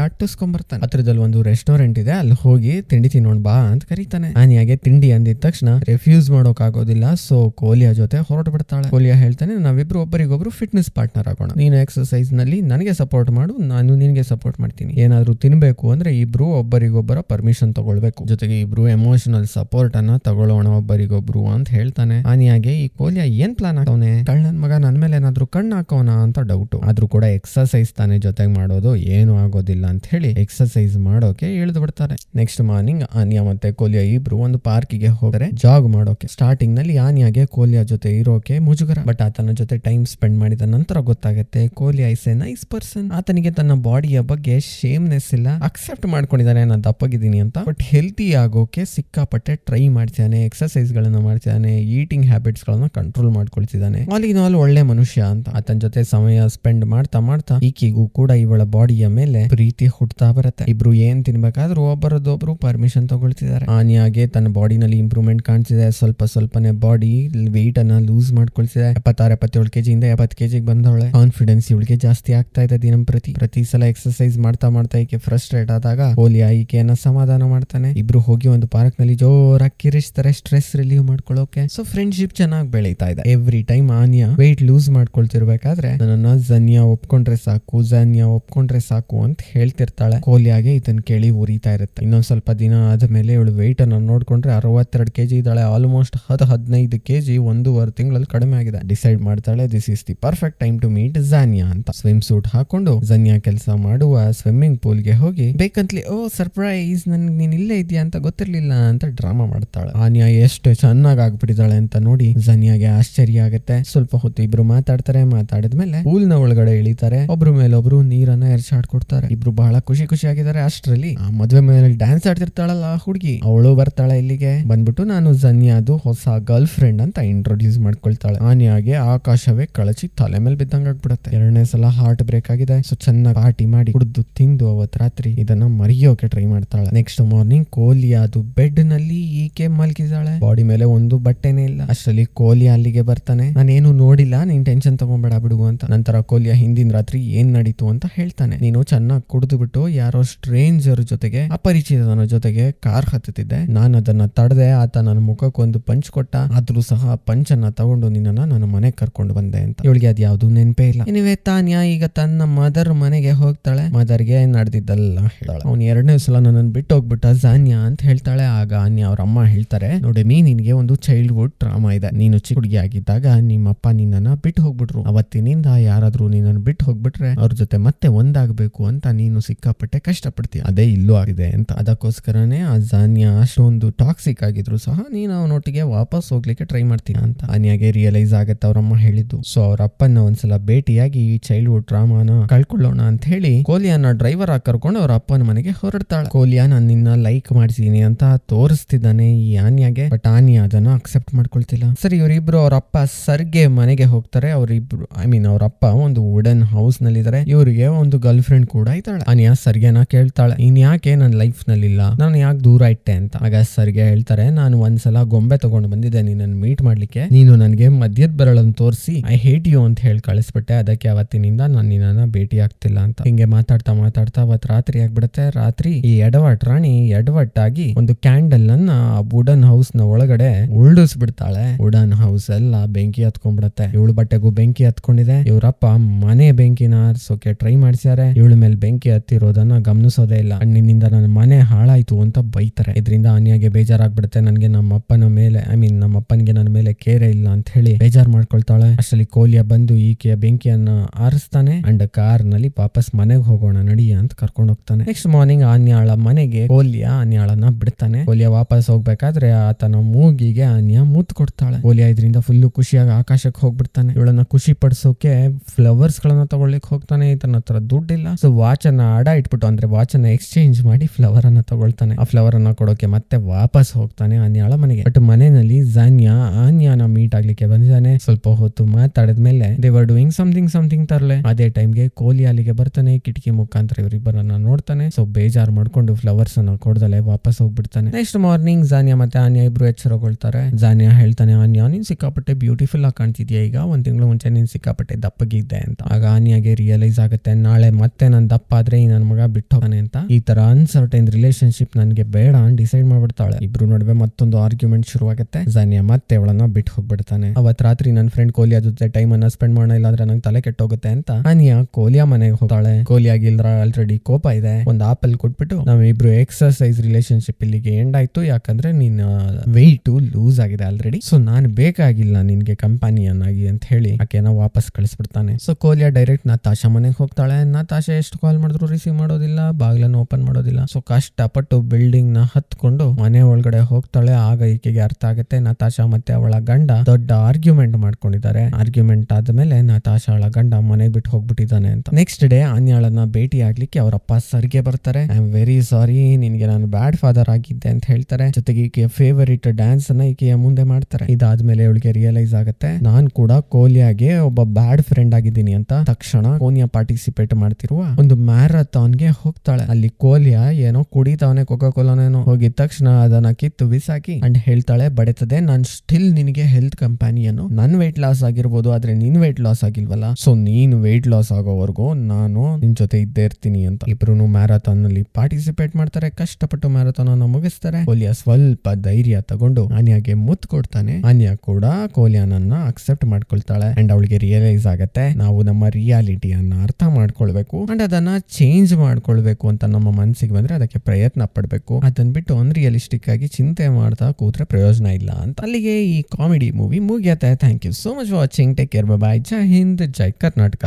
ಬರ್ತಾನೆ. ಹತ್ರದಲ್ಲಿ ಒಂದು ರೆಸ್ಟೋರೆಂಟ್ ಇದೆ, ಅಲ್ಲಿ ಹೋಗಿ ತಿಂಡಿ ತಿನ್ನೋಣ ಬಾ ಅಂತ ಕರೀತಾನೆ. ಆನಿಯಾಗೆ ತಿಂಡಿ ಅಂದಿದ ತಕ್ಷಣ ರೆಫ್ಯೂಸ್ ಮಾಡೋಕ್ ಆಗೋದಿಲ್ಲ ಸೊ ಕೋಲಿಯ ಜೊತೆ ಹೊರಟು ಬಿಡ್ತಾಳೆ. ಕೋಲಿಯ ಹೇಳ್ತಾನೆ, ನಾವಿಬ್ರು ಒಬ್ಬರಿಗೊಬ್ರು ಫಿಟ್ನೆಸ್ ಪಾರ್ಟ್ನರ್ ಆಗೋಣ. ನೀನು ಎಕ್ಸರ್ಸೈಸ್ನಲ್ಲಿ ನನಗೆ ಸಪೋರ್ಟ್ ಮಾಡು, ನಾನು ನಿನಗೆ ಸಪೋರ್ಟ್ ಮಾಡ್ತೀನಿ. ಏನಾದರೂ ತಿನ್ನಬೇಕು ಅಂದ್ರೆ ಇಬ್ರು ಒಬ್ಬರಿಗೊಬ್ಬರ ಪರ್ಮಿಷನ್ ತಗೊಳ್ಬೇಕು. ಜೊತೆಗೆ ಇಬ್ರು ಎಮೋಷನಲ್ ಸಪೋರ್ಟ್ ಅನ್ನ ತಗೊಳ್ಳೋಣ ಒಬ್ಬರಿಗೊಬ್ರು ಅಂತ ಹೇಳ್ತಾನೆ. ಆನಿಯಾಗೆ ಈ ಕೋಲಿಯ ಏನ್ ಪ್ಲಾನ್ ಹಾಕವನೆ ಕಳ್ಳನ್ ಮಗ ನನ್ ಮೇಲೆ ಏನಾದ್ರೂ ಕಣ್ಣು ಹಾಕೋಣ ಅಂತ ಡೌಟ್ ಆದ್ರೂ ಕೂಡ ಎಕ್ಸರ್ಸೈಸ್ ತಾನೆ ಜೊತೆಗೆ ಮಾಡೋದು ಏನು ಆಗೋದಿಲ್ಲ ಅಂತ ಹೇಳಿ ಎಕ್ಸರ್ಸೈಸ್ ಮಾಡೋಕೆ ಇಳಿದು ಬಿಡ್ತಾರೆ. ನೆಕ್ಸ್ಟ್ ಮಾರ್ನಿಂಗ್ ಆನಿಯಾ ಮತ್ತೆ ಕೋಲಿಯಾ ಇಬ್ರು ಒಂದು ಪಾರ್ಕಿಗೆ ಹೋಗ್ತಾರೆ ಜಾಗ್ ಮಾಡೋಕೆ. ಸ್ಟಾರ್ಟಿಂಗ್ನಲ್ಲಿ ಆನಿಯಾಗೆ ಕೋಲಿಯಾ ಜೊತೆ ಇರೋಕೆ ಮುಜುಗರ. ಬಟ್ ಆತನ ಜೊತೆ ಟೈಮ್ ಸ್ಪೆಂಡ್ ಮಾಡಿದ ನಂತರ ಗೊತ್ತಾಗುತ್ತೆ, Kolya is a nice person ಆತನಿಗೆ ತನ್ನ ಬಾಡಿಯ ಬಗ್ಗೆ ಶೇಮ್ನೆಸ್ ಇಲ್ಲ ಅಕ್ಸೆಪ್ಟ್ ಮಾಡ್ಕೊಂಡಿದ್ದಾನೆ, ನಾನು ದಪ್ಪಗಿದ್ದೀನಿ ಅಂತ. ಬಟ್ ಹೆಲ್ತಿ ಆಗೋಕೆ ಸಿಕ್ಕಾಪಟ್ಟೆ ಟ್ರೈ ಮಾಡ್ತಾನೆ ಎಕ್ಸರ್ಸೈಸ್ ಗಳನ್ನ ಮಾಡ್ತಾನೆ ಈಟಿಂಗ್ ಹ್ಯಾಬಿಟ್ಸ್ ಗಳನ್ನ ಕಂಟ್ರೋಲ್ ಮಾಡ್ಕೊಳ್ತಿದ್ದಾನೆ. ಆಲ್ ಇನ್ ಆಲ್ ಒಳ್ಳೆ ಮನುಷ್ಯ ಅಂತ. ಆತನ ಜೊತೆ ಸಮಯ ಸ್ಪೆಂಡ್ ಮಾಡ್ತಾ ಮಾಡ್ತಾ ಈಕಿಗೂ ಕೂಡ ಇವಳ ಬಾಡಿಯ ಮೇಲೆ ಪ್ರೀತಿ ಹುಟ್ತಾ ಬರುತ್ತೆ. ಇಬ್ರು ಏನ್ ತಿನ್ಬೇಕಾದ್ರೂ ಒಬ್ಬರದೊಬ್ರು ಪರ್ಮಿಷನ್ ತಗೊಳ್ತಿದ್ದಾರೆ. ಆನಿಯಾಗೆ ತನ್ನ ಬಾಡಿನಲ್ಲಿ ಇಂಪ್ರೂವ್ಮೆಂಟ್ ಕಾಣಿಸಿದೆ ಸ್ವಲ್ಪ ಸ್ವಲ್ಪನೇ ಬಾಡಿ ವೆಯ್ಟ್ ಅನ್ನ ಲೂಸ್ ಮಾಡ್ಕೊಳ್ತಿದೆ. ಎಪ್ಪತ್ತಾರು, ಎಪ್ಪತ್ತೇಳು ಕೆಜಿಯಿಂದ ಎಪ್ಪತ್ತು ಕೆಜಿಗೆ ಬಂದವಳೆ. ಕಾನ್ಫಿಡೆನ್ಸ್ ಇವಳಿಗೆ ಜಾಸ್ತಿ ಆಗ್ತಾ ಇದೆ ದಿನ ಪ್ರತಿ ಪ್ರತಿ ಸಲ ಎಕ್ಸರ್ಸೈಸ್ ಮಾಡ್ತಾ ಮಾಡ್ತಾ ಈಕೆ ಫ್ರಸ್ಟ್ರೇಟ್ ಆದಾಗ ಓಲಿಯಾ ಈಕೆಯನ್ನ ಸಮಾಧಾನ ಮಾಡ್ತಾನೆ. ಇಬ್ರು ಹೋಗಿ ಒಂದು ಪಾರ್ಕ್ನಲ್ಲಿ ಜೋರಾಗಿ ಕಿರಿಸ್ತಾರೆ ಸ್ಟ್ರೆಸ್ ರಿಲೀವ್ ಮಾಡ್ಕೊಳ್ಳೋಕೆ. ಸೊ ಫ್ರೆಂಡ್ಶಿಪ್ ಚೆನ್ನಾಗಿ ಬೆಳೀತಾ ಇದೆ. Every time Anya weight lose ಮಾಡ್ಕೊಳ್ತಿರ್ಬೇಕಾದ್ರೆ ನನ್ನ ಜನ್ಯಾ ಒಪ್ಕೊಂಡ್ರೆ ಸಾಕು ಜನ್ಯಾ ಒಪ್ಕೊಂಡ್ರೆ ಸಾಕು ಅಂತ ಹೇಳ್ತಿರ್ತಾಳೆ. ಕೋಲಿಯಾಗೆ ಇದನ್ನ ಕೇಳಿ ಉರಿತಾ ಇರುತ್ತೆ. ಇನ್ನೊಂದ್ ಸ್ವಲ್ಪ ದಿನ ಆದ್ಮೇಲೆ ಇವಳು ವೆಯ್ಟ್ ಅನ್ನ ನೋಡ್ಕೊಂಡ್ರೆ ಅರವತ್ತೆರಡು ಕೆಜಿ ಇದ್ದಾಳೆ. ಆಲ್ಮೋಸ್ಟ್ ಹದ್ ಹದಿನೈದು ಕೆಜಿ ಒಂದೂವರೆ ತಿಂಗಳಲ್ಲಿ ಕಡಿಮೆ ಆಗಿದೆ. ಡಿಸೈಡ್ ಮಾಡ್ತಾಳೆ this is the perfect time to meet Zhenya ಅಂತ. ಸ್ವಿಮ್ ಸೂಟ್ ಹಾಕೊಂಡು ಜನ್ಯಾ ಕೆಲಸ ಮಾಡುವ ಸ್ವಿಮ್ಮಿಂಗ್ ಪೂಲ್ಗೆ ಹೋಗಿ, ಬೇಕಂತಲಿ, ಓ ಸರ್ಪ್ರೈಸ್ ನನ್ಗೆ ನೀನ್ ಇಲ್ಲೇ ಇದೆಯಾ ಅಂತ ಗೊತ್ತಿರ್ಲಿಲ್ಲ ಅಂತ ಡ್ರಾಮಾ ಮಾಡ್ತಾಳೆ. ಆನ್ಯಾ ಎಷ್ಟು ಚೆನ್ನಾಗಿ ಆಗ್ಬಿಟ್ಟಿದ್ದಾಳೆ ಅಂತ ನೋಡಿ ಜನಿಯಾಗೆ ಆಶ್ಚರ್ಯ ಆಗುತ್ತೆ. ಸ್ವಲ್ಪ ಹೊತ್ತು ಇಬ್ರು ಮಾತಾಡ್ತಾರೆ ಮಾತಾಡಿದ್ಮೇಲೆ ಪೂಲ್ನ ಒಳಗಡೆ ಇಳಿತಾರೆ. ಒಬ್ರು ಮೇಲೊಬ್ರು ನೀರನ್ನ ಎರಚಾಡ್ಕೊಡ್ತಾರೆ ಇಬ್ರು ಬಹಳ ಖುಷಿ ಖುಷಿ ಆಗಿದ್ದಾರೆ ಅಷ್ಟ್ರಲ್ಲಿ. ಆ ಮದ್ವೆ ಮೇಲೆ ಡ್ಯಾನ್ಸ್ ಆಡ್ತಿರ್ತಾಳಲ್ಲ ಹುಡುಗಿ. ಅವಳು ಬರ್ತಾಳೆ ಇಲ್ಲಿಗೆ. ಬಂದ್ಬಿಟ್ಟು ನಾನು ಜನ್ಯಾದು ಹೊಸ ಗರ್ಲ್ ಫ್ರೆಂಡ್ ಅಂತ ಇಂಟ್ರೊಡ್ಯೂಸ್ ಮಾಡ್ಕೊಳ್ತಾಳೆ. ಆನ್ಯಾಗೆ ಆಕಾಶವೇ ಕಳಚಿ ತಲೆ ಮೇಲೆ ಬಿದ್ದಂಗ ಆಗ್ಬಿಡುತ್ತೆ ಎರಡನೇ ಸಲ ಹಾರ್ಟ್ ಬ್ರೇಕ್ ಆಗಿದೆ. ಸೊ ಚೆನ್ನಾಗಿ ಪಾರ್ಟಿ ಮಾಡಿ ಕುಡಿದು ತಿಂದು ಅವತ್ ರಾತ್ರಿ ಇದನ್ನ ಮರೆಯೋಕೆ ಟ್ರೈ ಮಾಡ್ತಾಳೆ. ನೆಕ್ಸ್ಟ್ ಮಾರ್ನಿಂಗ್ ಕೋಲಿಯಾ ಅದು ಬೆಡ್ನಲ್ಲಿ ಈಕೆ ಮಲಗಿದಾಳೆ ಬಾಡಿ ಮೇಲೆ ಒಂದು ಬಟ್ಟೆನೇ ಇಲ್ಲ. ಅಷ್ಟರಲ್ಲಿ ಕೋಲಿಯಾ ಅಲ್ಲಿಗೆ ಬರ್ತಾನೆ. ನಾನೇನು ನೋಡಿಲ್ಲ, ನೀನ್ ಟೆನ್ಷನ್ ತಗೊಂಬೇಡ ಬಿಡು ಅಂತ. ನಂತರ ಕೋಲಿಯಾ ಹಿಂದಿನ ರಾತ್ರಿ ಏನ್ ನಡೀತು ಅಂತ ಹೇಳ್ತಾನೆ. ನೀನು ಚೆನ್ನಾಗಿ ಕುಡಿದು ಬಿಟ್ಟು ಯಾರೋ ಸ್ಟ್ರೇಂಜರ್ ಜೊತೆಗೆ, ಅಪರಿಚಿತನ ಜೊತೆಗೆ ಕಾರ್ ಹತ್ತುತ್ತಿದ್ದೆ. ನಾನು ಅದನ್ನ ತಡೆದೆ, ಆತ ನನ್ನ ಮುಖಕ್ಕೊಂದು ಪಂಚ್ ಕೊಟ್ಟ. ಆದ್ರೂ ಸಹ ಪಂಚನ್ನ ತಗೊಂಡು ನಿನ್ನನ್ನ ನಾನು ಮನೆಗೆ ಕರ್ಕೊಂಡು ಬಂದೆ ಅಂತ. ಇವಳಿಗೆ ಅದ್ ಯಾವ್ದು ನೆನಪೇ ಇಲ್ಲ. ನೀವೇ ತಾನ್ಯಾ, ಈಗ ತನ್ನ ಮದರ್ ಮನೆಗೆ ಹೋಗ್ತಾಳೆ. ಮದರ್ಗೆ ನಡೆದಿದ್ದಲ್ಲ ಹೇಳಾಳೆ ಅವ್ನು ಎರಡನೇ ಸಲ ನನ್ನನ್ನು ಬಿಟ್ಟು ಹೋಗ್ಬಿಟ್ಟ ಜಾನ್ಯಾ ಅಂತ ಹೇಳ್ತಾಳೆ. ಆಗ ಅನ್ಯ ಅವ್ರ ಅಮ್ಮ ಹೇಳ್ತಾರೆ ನೋಡಿ ಮೀ ನಿನ್ಗೆ ಒಂದು ಚೈಲ್ಡ್ಹುಡ್ ಡ್ರಾಮಾ ಇದೆ. ನೀನು ಚಿಕ್ಕ ಹುಡುಗಿ ಆಗಿದ್ದಾಗ ನಿಮ್ಮಪ್ಪ ನಿನ್ನನ್ನ ಬಿಟ್ಟು ಹೋಗ್ಬಿಟ್ರು. ಅವತ್ತಿನಿಂದ ಯಾರಾದ್ರೂ ನಿನ್ನನ್ನು ಬಿಟ್ಟು ಹೋಗ್ಬಿಟ್ರೆ ಅವ್ರ ಜೊತೆ ಮತ್ತೆ ಒಂದಾಗಬೇಕು ಅಂತ ನೀನು ಸಿಕ್ಕಾಪಟ್ಟೆ ಕಷ್ಟಪಡ್ತೀಯ. ಅದೇ ಇಲ್ಲೂ ಆಗಿದೆ ಅಂತ. ಅದಕ್ಕೋಸ್ಕರನೇ ಆ ಜಾನ್ಯಾ ಅಷ್ಟೊಂದು ಟಾಕ್ಸಿಕ್ ಆಗಿದ್ರು ಸಹ ನೀನು ಅವನೊಟ್ಟಿಗೆ ವಾಪಸ್ ಹೋಗ್ಲಿಕ್ಕೆ ಟ್ರೈ ಮಾಡ್ತೀನಿ ಅಂತ ಅನ್ಯಾಗೆ ರಿಯಲೈಸ್ ಆಗತ್ತೆ ಅವ್ರಮ್ಮ ಹೇಳಿದ್ದು. ಸೊ ಅವ್ರ ಅಪ್ಪನ ಒಂದ್ಸಲ ಭೇಟಿಯಾಗಿ ಈ ಚೈಲ್ಡ್ಹುಡ್ ಡ್ರಾಮಾನ ಕಳ್ಕೊಳ್ಳೋಣ ಅಂತ ಹೇಳಿ, ಕೋಲಿಯನ್ನ ಡ್ರೈವರ್ ಆಗಿ ಕರ್ಕೊಂಡು ಅವ್ರ ಅಪ್ಪನ ಮನೆಗೆ ಹೊರಡ್ತಾಳೆ. ಕೋಲಿಯಾ, ನಾನು ನಿನ್ನ ಲೈಕ್ ಮಾಡಿಸಿದೀನಿ ಅಂತ ತೋರಿಸ್ತಿದ್ದಾನೆ. ಈ ಆನ್ಯಾಗೆ ಬಟ್ ಆನ್ಯಾ ಅದನ್ನು ಅಕ್ಸೆಪ್ಟ್ ಮಾಡ್ಕೊಳ್ತಿಲ್ಲ. ಸರಿ, ಇವರಿಬ್ರು ಅವ್ರ ಅಪ್ಪ ಸರ್ಗೆ ಮನೆಗೆ ಹೋಗ್ತಾರೆ. ಅವರಿಬ್ರು ಐ ಮೀನ್ ಅವ್ರ ಅಪ್ಪ ಒಂದು ವುಡನ್ ಹೌಸ್ನಲ್ಲಿ ನಲ್ಲಿದ್ದಾರೆ ಇವರಿಗೆ ಒಂದು ಗರ್ಲ್ ಫ್ರೆಂಡ್ ಕೂಡ ಇದ್ದಾಳೆ. ಆನಿಯಾ ಸರ್ಗೆನ ಕೇಳ್ತಾಳೆ ಇನ್ ಯಾಕೆ ನನ್ನ ಲೈಫ್ ನಲ್ಲಿಲ್ಲ? ನಾನು ಯಾಕೆ ದೂರ ಇಟ್ಟೆ ಅಂತ? ಆಗ ಸರ್ಗೆ ಹೇಳ್ತಾರೆ, ನಾನು ಒಂದ್ಸಲ ಗೊಂಬೆ ತಗೊಂಡು ಬಂದಿದ್ದೆ. ನಿನ್ನನ್ನು ಮೀಟ್ ಮಾಡ್ಲಿಕ್ಕೆ. ನೀನು ನನಗೆ ಮದ್ಯದ ಬರಳನ್ನು ತೋರಿಸಿ ಐ ಹೇಟ್ ಯು ಅಂತ ಹೇಳಿ ಕಳಿಸ್ಬಿಟ್ಟೆ. ಅದಕ್ಕೆ ಅವತ್ತಿನಿಂದ ನಾನು ನಿನ್ನ ಭೇಟಿ ಆಗ್ತಿಲ್ಲ ಅಂತ. ಹಿಂಗೆ ಮಾತಾಡ್ತಾ ಮಾತಾಡ್ತಾ ಅವತ್ ರಾತ್ರಿ ಆಗ್ಬಿಡತ್ತೆ. ರಾತ್ರಿ ಈ ಎಡವಟ್ ರಾಣಿ ಎಡವಟ್ಟಾಗಿ ಒಂದು ಕ್ಯಾಂಡಲ್ ಅನ್ನ ವುಡನ್ ಹೌಸ್ನ ಒಳಗಡೆ ಉರುಳಿಸ್ಬಿಡ್ತಾಳೆ ವುಡನ್ ಹೌಸ್ ಎಲ್ಲ ಬೆಂಕಿ ಹತ್ಕೊಂಡ್ಬಿಡತ್ತೆ. ಇವಳು ಬಟ್ಟೆಗೂ ಬೆಂಕಿ ಹತ್ಕೊಂಡಿದೆ. ಇವರಪ್ಪ ಮನೆ ಬೆಂಕಿನ ಆರ್ಸೋಕೆ ಟ್ರೈ ಮಾಡ್ಸ್ಯಾರೆ. ಇವಳ ಮೇಲೆ ಬೆಂಕಿ ಹತ್ತಿರೋದನ್ನ ಗಮನಿಸೋದೇ ಇಲ್ಲ. ನಿನ್ನಿಂದ ನನ್ನ ಮನೆ ಹಾಳಾಯ್ತು ಅಂತ ಬೈತಾರೆ. ಇದರಿಂದ ಅನ್ಯಾಗೆ ಬೇಜಾರಾಗ್ಬಿಡುತ್ತೆ. ನನ್ಗೆ ನಮ್ಮ ಅಪ್ಪನ ಮೇಲೆ ಐ ಮೀನ್ ನಮ್ಮ ಅಪ್ಪನಿಗೆ ನನ್ನ ಮೇಲೆ ಕೇರೆ ಇಲ್ಲ ಅಂತ ಹೇಳಿ ಬೇಜಾರ್ ಮಾಡ್ಕೊಳ್ತಾಳೆ. ಅಷ್ಟರಲ್ಲಿ ಕೋಲಿಯ ಬಂದು ಈಕೆಯ ಬೆಂಕಿಯನ್ನ ಆರಿಸ್ತಾನೆ. ಅಂಡ್ ಕಾರ್ನಲ್ಲಿ ವಾಪಸ್ ಮನೆಗೆ ಹೋಗೋಣ ನಡಿಯ ಅಂತ ಕರ್ಕೊಂಡು ಹೋಗ್ತಾನೆ. ನೆಕ್ಸ್ಟ್ ಮಾರ್ನಿಂಗ್ ಆನ್ಯಾಳ ಮನೆಗೆ ಕೋಲಿಯ ಆನ್ಯಾಳನ್ನ ಬಿಡ್ತಾನೆ. ಕೋಲಿಯ ವಾಪಸ್ ಹೋಗ್ಬೇಕಾದ್ರೆ ಆತನ ಮೂಗಿಗೆ ಆನ್ಯ ಮೂತ್ ಕೊಡ್ತಾಳೆ. ಕೋಲಿಯ ಇದರಿಂದ ಫುಲ್ಲು ಖುಷಿಯಾಗಿ ಆಕಾಶಕ್ಕೆ ಹೋಗ್ಬಿಡ್ತಾನೆ. ಇವಳನ್ನ ಖುಷಿ ಪಡಿಸೋಕೆ ಫ್ಲವರ್ಸ್ ಗಳನ್ನ ತಗೊಳ್ಳಿಕ್ ಹೋಗ್ತಾನೆ. ಈತನ ಹತ್ರ ದುಡ್ಡಿಲ್ಲ. ಸೊ ವಾಚ್ ಅನ್ನ ಅಡ ಇಟ್ಬಿಟ್ಟು ಅಂದ್ರೆ ವಾಚ್ ಅನ್ನ ಎಕ್ಸ್ಚೇಂಜ್ ಮಾಡಿ ಫ್ಲವರ್ ಅನ್ನ ತಗೊಳ್ತಾನೆ. ಆ ಫ್ಲವರ್ ಅನ್ನ ಕೊಡೋಕೆ ಮತ್ತೆ ವಾಪಸ್ ಹೋಗ್ತಾನೆ ಆನ್ಯಾಳ ಮನೆಗೆ. ಬಟ್ ಮನೆಯಲ್ಲಿ ಜಾನ್ಯಾ ಆನ್ಯಾನ ಮೀಟ್ ಆಗ್ಲಿಕ್ಕೆ ಬಂದಿದ್ದಾನೆ ಸ್ವಲ್ಪ ಹೊತ್ತು ಮಾತಾಡಿದ್ಮೇಲೆ ದೇವರ್ ಡೂಯಿಂಗ್ ಸಮಥಿಂಗ್ ಸಮಥಿಂಗ್ ತರಲೆ. ಅದೇ ಟೈಮ್ಗೆ ಕೋಲಿ ಅಲ್ಲಿಗೆ ಬರ್ತಾನೆ. ಕಿಟಕಿ ಮುಖಾಂತರ ಇವರಿಬ್ಬರನ್ನ ನೋಡ್ತಾನೆ. ಸೊ ಬೇಜಾರು ಮಾಡ್ಕೊಂಡು ಫ್ಲವರ್ಸ್ ಅನ್ನ ಕೊಡ್ದಲೆ ವಾಪಸ್ ಹೋಗ್ಬಿಡ್ತಾನೆ. ನೆಕ್ಸ್ಟ್ ಮಾರ್ನಿಂಗ್ ಜಾನಿಯಾ ಮತ್ತೆ ಆನ್ಯಾ ಇಬ್ರು ಎಚ್ಚರಗೊಳ್ತಾರೆ. ಜಾನಿಯಾ ಹೇಳ್ತಾನೆ, ಆನ್ಯಾ, ನೀನ್ ಸಿಕ್ಕಾಪಟ್ಟೆ ಬ್ಯೂಟಿಫುಲ್ ಆಗಿ ಕಾಣ್ತಿದ್ಯಾ ಈಗ? ಒಂದ್ ತಿಂಗಳು ಮುಂಚೆ ನೀನ್ ಸಿಕ್ಕಾಪಟ್ಟೆ ದಪ್ಪಗಿದ್ದೆ ಅಂತ. ಆಗ ಆನ್ಯಾಗೆ ರಿಯಲೈಸ್ ಆಗುತ್ತೆ, ನಾಳೆ ಮತ್ತೆ ನಾನು ದಪ್ಪ ಆದ್ರೆ ಈ ನನ್ನ ಮಗ ಬಿಟ್ಟು ಹೋಗಾನೆ ಅಂತ. ಈ ತರ ಅನ್ಸರ್ಟೈನ್ ರಿಲೇಶನ್ಶಿಪ್ ನನಗೆ ಬೇಡ ಡಿಸೈಡ್ ಮಾಡ್ಬಿಡ್ತಾಳೆ. ಇಬ್ರು ನಡುವೆ ಮತ್ತೊಂದು ಆರ್ಗ್ಯುಮೆಂಟ್ ಶುರುವಾಗುತ್ತೆ. ಜಾನಿಯಾ ಮತ್ತೆ ಅವಳನ್ನ ಬಿಟ್ಟು ಹೋಗ್ಬಿಡ್ತಾನೆ. ಅವತ್ ರಾತ್ರಿ ನನ್ನ ಫ್ರೆಂಡ್ ಕೋಲಿಯಾ ಜೊತೆ ಟೈಮ್ ಅನ್ನ ಸ್ಪೆಂಡ್ ಮಾಡೋಣ ಇಲ್ಲ ಅಂದ್ರೆ ನಂಗೆ ತಲೆ ಕೆಟ್ಟೋಗುತ್ತೆ ಅಂತ ಆನಿಯಾ ಕೋಲಿಯಾ ಮನೆಗೆ ಹೋಗ್ತಾಳೆ. ಕೋಲಿಯಾಗಿ ಆಗಿಲ್ರ ಆಲ್ರೆಡಿ ಕೋಪ ಇದೆ. ಒಂದು ಆಪಲ್ ಕೊಟ್ಬಿಟ್ಟು ನಾವ್ ಇಬ್ರು ಎಕ್ಸರ್ಸೈಸ್ ರಿಲೇಶನ್ಶಿಪ್ ಇಲ್ಲಿಗೆ ಎಂಡ್ ಆಯ್ತು. ಯಾಕಂದ್ರೆ ನೀನ್ ವೆಯ್ಟ್ ಲೂಸ್ ಆಗಿದೆ ಆಲ್ರೆಡಿ ಸೊ ನಾನು ಬೇಕಾಗಿಲ್ಲ ನಿನ್ಗೆ ಕಂಪನಿಯನ್ ಆಗಿ ಅಂತ ಹೇಳಿ ಆಕೆನ ವಾಪಸ್ ಕಳಿಸ್ಬಿಡ್ತಾನೆ. ಸೊ ಕೋಲಿಯಾ ಡೈರೆಕ್ಟ್ ನತಾಶಾ ಮನೆಗೆ ಹೋಗ್ತಾಳೆ. ನತಾಶಾ ಎಷ್ಟು ಕಾಲ್ ಮಾಡಿದ್ರು ರಿಸೀವ್ ಮಾಡೋದಿಲ್ಲ. ಬಾಗ್ಲನ್ನು ಓಪನ್ ಮಾಡೋದಿಲ್ಲ. ಸೊ ಕಷ್ಟಪಟ್ಟು ಬಿಲ್ಡಿಂಗ್ನ ಹತ್ಕೊಂಡು ಮನೆ ಒಳಗಡೆ ಹೋಗ್ತಾಳೆ. ಆಗ ಈಕೆಗೆ ಅರ್ಥ ಆಗುತ್ತೆ. ನತಾಶಾ ಮತ್ತೆ ಅವಳ ಗಂಡ ದೊಡ್ಡ ಆರ್ಗ್ಯುಮೆಂಟ್ ಮಾಡ್ಕೊಂಡಿದ್ದಾರೆ. ಆರ್ಗ್ಯುಮೆಂಟ್ ಆದ್ಮೇಲೆ ನತಾಶಾ ಅವಳ ಗಂಡ ಮನೆಗೆ ಬಿಟ್ಟು ಹೋಗ್ಬಿಟ್ಟಿದ್ದಾನೆ ಅಂತ. ನೆಕ್ಸ್ಟ್ ಡೇ ಅನ್ಯಾಳನ್ನ ಭೇಟಿ ಆಗ್ಲಿಕ್ಕೆ ಅವರಪ್ಪ ಸರ್ಗೆ ಬರ್ತಾರೆ. ಐ ಆಮ್ ವೆರಿ ಸಾರಿ ನಿನ್ಗೆ ನಾನು ಬ್ಯಾಡ್ ಫಾದರ್ ಆಗಿದ್ದೆ ಅಂತ ಹೇಳ್ತಾರೆ. ಜೊತೆಗೆ ಈಕೆಯ ಫೇವರಿಟ್ ಡ್ಯಾನ್ಸ್ ಅನ್ನ ಈಕೆಯ ಮುಂದೆ ಮಾಡ್ತಾರೆ. ಇದಾದ್ಮೇಲೆ ಅವಳಿಗೆ ರಿಯಲೈಸ್ ಆಗುತ್ತೆ, ನಾನ್ ಕೂಡ ಕೋಲಿಯಾಗೆ ಒಬ್ಬ ಬ್ಯಾಡ್ ಫ್ರೆಂಡ್ ಆಗಿದ್ದೀನಿ ಅಂತ ತಕ್ಷಣ ಕೋನಿಯಾ ಪಾರ್ಟಿಸಿಪೇಟ್ ಮಾಡ್ತಿರುವ ಒಂದು ಮ್ಯಾರಥಾನ್ಗೆ ಹೋಗ್ತಾಳೆ. ಅಲ್ಲಿ ಕೋಲಿಯಾ ಏನೋ ಕುಡಿತಾವನೆ ಕೊಕೋ ಕೋಲಾನೇನೋ ಹೋಗಿದ ತಕ್ಷಣ ಅದನ್ನ ಕಿತ್ತು ಬಿಸಾಕಿ ಅಂಡ್ ಹೇಳ್ತಾಳೆ, ಬಡತದೆ, ನಾನ್ ಸ್ಟಿಲ್ ನಿನಗೆ ಹೆಲ್ತ್ ಕಂಪ್ಯಾನಿಯನ್ನು ನನ್ ವೆಯ್ಟ್ ಲಾಸ್ ಆಗಿರ್ಬೋದು, ಆದ್ರೆ ನಿನ್ ವೆಯ್ಟ್ ಲಾಸ್ ಆಗಿಲ್ವಲ್ಲ. ಸೊ ನೀನ್ ವೆಯ್ಟ್ ಲಾಸ್ ಆಗೋವರೆಗೂ ನಾನು ನಿನ್ ಜೊತೆ ಇದ್ದೇ ಇರ್ತೀನಿ ಅಂತ. ಇಬ್ರು ಮ್ಯಾರಥಾನ್ನಲ್ಲಿ ಪಾರ್ಟಿಸಿಪೇಟ್ ಮಾಡ್ತಾರೆ, ಕಷ್ಟಪಟ್ಟು ಮ್ಯಾರಥಾನ್ ಅನ್ನ ಮುಗಿಸ್ತಾರೆ. ಕೋಲಿಯಾ ಸ್ವಲ್ಪ ಧೈರ್ಯ ತಗೊಂಡು ಆನ್ಯಾಗೆ ಮುತ್ ಕೊಡ್ತಾನೆ. ಆನ್ಯಾ ಕೂಡ ಕೋಲಿಯಾನನ್ನ ಅಕ್ಸೆಪ್ಟ್ ಮಾಡ್ಕೊಳ್ತಾಳೆ. ಅಂಡ್ ಅವಳಿಗೆ ರಿಯಲೈಸ್ ಆಗತ್ತೆ, ನಾವು ನಮ್ಮ ರಿಯಾಲಿಟಿಯನ್ನ ಅರ್ಥ ಮಾಡ್ಕೊಳ್ಬೇಕು ಅಂಡ್ ಅದನ್ನ ಚೇಂಜ್ ಮಾಡ್ಕೊಳ್ಬೇಕು ಅಂತ ನಮ್ಮ ಮನಸ್ಸಿಗೆ ಬಂದ್ರೆ ಅದಕ್ಕೆ ಪ್ರಯತ್ನ ಪಡ್ಬೇಕು. ಅದನ್ನ ಬಿಟ್ಟು ಅನ್ರಿಯಲಿಸ್ಟಿಕ್ ಆಗಿ ಚಿಂತೆ ಮಾಡ್ತಾ ಕೂತ್ರೆ ಪ್ರಯೋಜನ ಇಲ್ಲ ಅಂತ. ಅಲ್ಲಿಗೆ ಈ comedy movie ಮುಗಿಯತ್ತೆ. Thank you so much watching take care bye Jai Hind Jai Karnataka